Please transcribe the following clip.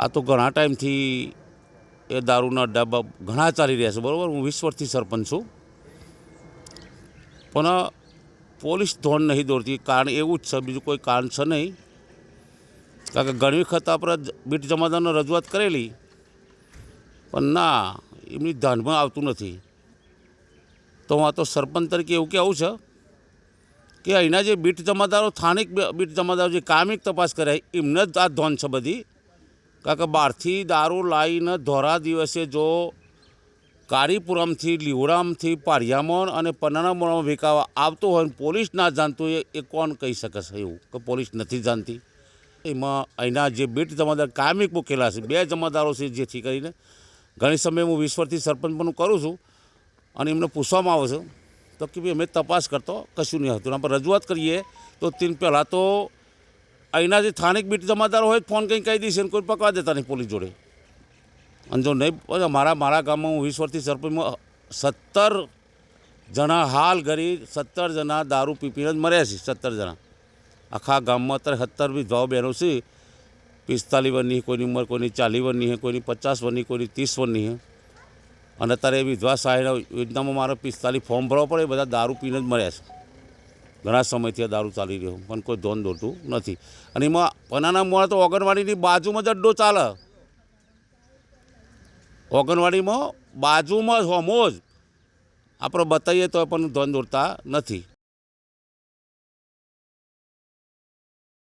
આ તો ઘણા ટાઈમથી એ દારૂના ડાબા ઘણા ચાલી રહ્યા છે, બરાબર? હું વીસ વર્ષથી સરપંચ છું. પણ પોલીસ ધોન નહીં દોરતી, કારણ એવું જ છે, બીજું કોઈ કારણ છે નહીં. કારણ કે ઘણી વખત આપણે બીટ જમાદારને રજૂઆત કરેલી. પણ ના, એમની ધ્યાનમાં આવતું નથી. તો હું આ તો સરપંચ તરીકે એવું કહેવું છે કે અહીંના જે બીટ જમાદારો, સ્થાનિક બીટ જમાદારો જે કામિક તપાસ કરે, એમને જ આ ધોન છે બધી. કારણ કે બહારથી દારૂ લાવીને ધોરા દિવસે જો કાળીપુરમથી લીવડામથી, પારિયામણ અને પન્નામણમાં વેકાવા આવતો હોય ને પોલીસ ના જાણતું હોય, એ કોણ કહી શકે છે એવું? કે પોલીસ નથી જાણતી? એમાં અહીંના જે બીટ જમાદાર કાયમિક મૂકેલા છે, બે જમાદારો છે જેથી કરીને ઘણી સમયે હું વિશ્વથી સરપંચ પણ કરું છું અને એમને પૂછવામાં આવે છે. તો કે ભાઈ, અમે તપાસ કરતો, કશું નહીં હતું. આપણે રજૂઆત કરીએ તો તીન પહેલાં તો અહીંના જે સ્થાનિક બીટ જમાદાર હોય, ફોન કંઈ કહી દઈશે કોઈ પકવા દેતા નહીં પોલીસ જોડે. અને જો નહીં મારા મારા ગામમાં હું વીસ વર્ષથી સરપંચમાં સત્તર જણા હાલ ઘડી સત્તર જણા દારૂ પી પીને જ મર્યા છે સત્તર જણા. આખા ગામમાં અત્યારે સત્તર વિધવાઓ બહેનો છે, પિસ્તાલીસ વર્ષની કોઈની ઉંમર કોઈની ચાલીસ વર્ષની છે કોઈની પચાસ વર્ષની કોઈની ત્રીસ વર્ષની છે અને અત્યારે વિધવા સહાય યોજનામાં મારે પિસ્તાલીસ ફોર્મ ભરવા પડે, બધા દારૂ પીને જ મર્યા છે. ઘણા સમયથી આ દારૂ ચાલી રહ્યો પણ કોઈ ધોન દોરતું નથી. અને એમાં પનાના મોડા તો ઓગણવાડીની બાજુમાં જ અડ્ડો ચાલે. ઓગણવાડીમાં બાજુમાં હોમો જ આપણે બતાવીએ તો પણ ધોન દોરતા નથી.